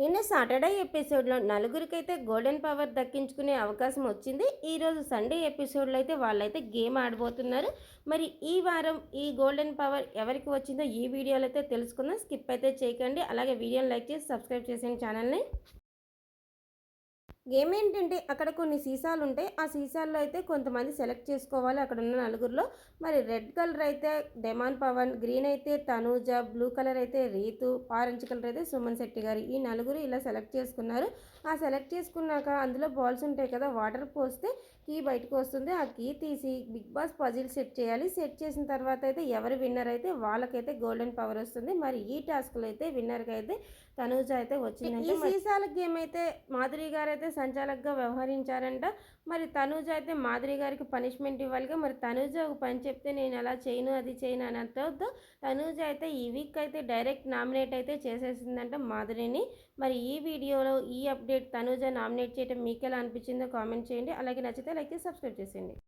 నిన్న సాటర్డే ఎపిసోడ్లో నలుగురికైతే golden power దక్కించుకునే అవకాశం వచ్చింది. ఈరోజు సండే ఎపిసోడ్లో అయితే వాళ్ళైతే గేమ్ ఆడబోతున్నారు. మరి ఈ వారం ఈ గోల్డెన్ పవర్ ఎవరికి వచ్చిందో ఈ వీడియోలో అయితే తెలుసుకుందాం. స్కిప్ అయితే చేయకండి. అలాగే వీడియోని లైక్ చేసి సబ్స్క్రైబ్ చేసిన ఛానల్ని. గేమ్ ఏంటంటే అక్కడ కొన్ని సీసాలు ఉంటాయి. ఆ సీసాల్లో అయితే కొంతమంది సెలెక్ట్ చేసుకోవాలి. అక్కడ ఉన్న నలుగురిలో మరి రెడ్ కలర్ అయితే డెమాన్ పవన్ గ్రీన్ అయితే తనూజ బ్లూ కలర్ అయితే రీతు ఆరెంజ్ కలర్ అయితే సుమన్ శెట్టి గారు. ఈ నలుగురు ఇలా సెలెక్ట్ చేసుకున్నారు. ఆ సెలెక్ట్ చేసుకున్నాక అందులో బాల్స్ ఉంటాయి కదా వాటర్ పోస్తే కీ బయటకు వస్తుంది. ఆ కీ తీసి బిగ్ బాస్ పజిల్ సెట్ చేయాలి. సెట్ చేసిన తర్వాత అయితే ఎవరు విన్నర్ అయితే వాళ్ళకైతే గోల్డెన్ పవర్ వస్తుంది. మరి ఈ టాస్క్లో అయితే విన్నర్కి అయితే తనూజ అయితే వచ్చిందంటే ఈ సీసాల గేమ్ అయితే మాధురి గారు అయితే సంచాలకుగా వ్యవహరించారంట. మరి తనూజ అయితే మాధురి గారికి పనిష్మెంట్ ఇవ్వాలిగా. మరి తనూజ ఒక పని చెప్తే నేను అలా చేయను అది చేయను అని అంటవద్దు. తనూజ అయితే ఈ వీక్ అయితే డైరెక్ట్ నామినేట్ అయితే చేసేసిందంట మాధురిని. మరి ఈ వీడియోలో ఈ అప్డేట్ తనూజ నామినేట్ చేయడం మీకు ఎలా అనిపించిందో కామెంట్ చేయండి. అలాగే నచ్చితే లైక్ చేసి సబ్స్క్రైబ్ చేసేయండి.